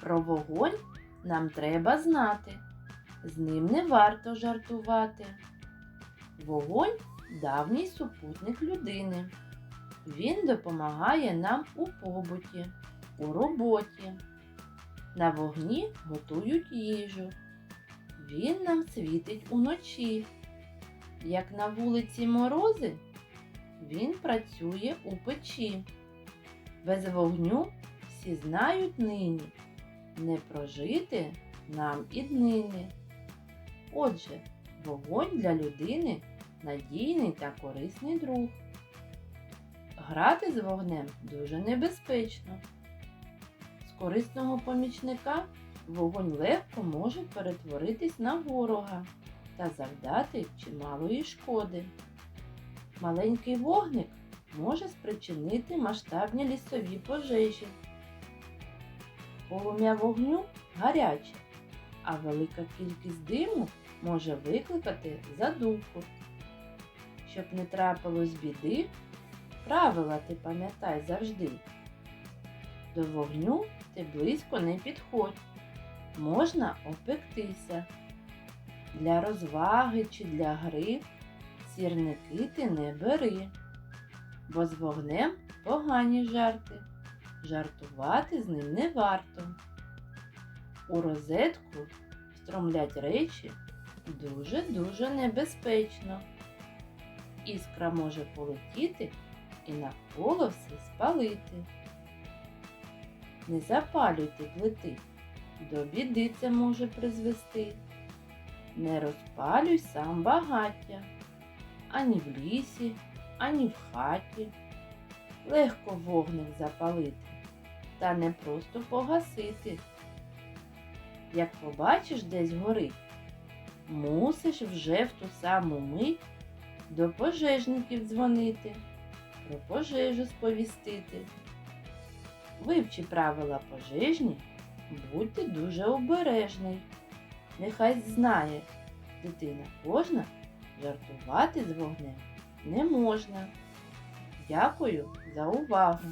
Про вогонь нам треба знати. З ним не варто жартувати. Вогонь давній супутник людини. Він допомагає нам у побуті, у роботі. На вогні готують їжу. Він нам світить уночі. Як на вулиці морози, він працює у печі. Без вогню всі знають нині, не прожити нам і днини. Отже, вогонь для людини надійний та корисний друг. Грати з вогнем дуже небезпечно. З корисного помічника вогонь легко може перетворитись на ворога та завдати чималої шкоди. Маленький вогник може спричинити масштабні лісові пожежі. Полум'я вогню гаряче, а велика кількість диму може викликати задумку. Щоб не трапилось біди, правила ти пам'ятай завжди. До вогню ти близько не підходь, можна опектися. Для розваги чи для гри сірники ти не бери, бо з вогнем погані жарти, жартувати з ним не варто. У розетку стромлять речі дуже-дуже небезпечно. Іскра може полетіти і навколо все спалити. Не запалюйте плити, до біди це може призвести. Не розпалюй сам багаття, ані в лісі, ані в хаті. Легко вогник запалити, та не просто погасити. Як побачиш десь горить, мусиш вже в ту саму мить до пожежників дзвонити, про пожежу сповістити. Вивчи правила пожежні, будьте дуже обережний. Нехай знає, дитина кожна жартувати з вогнем не можна. Дякую за увагу!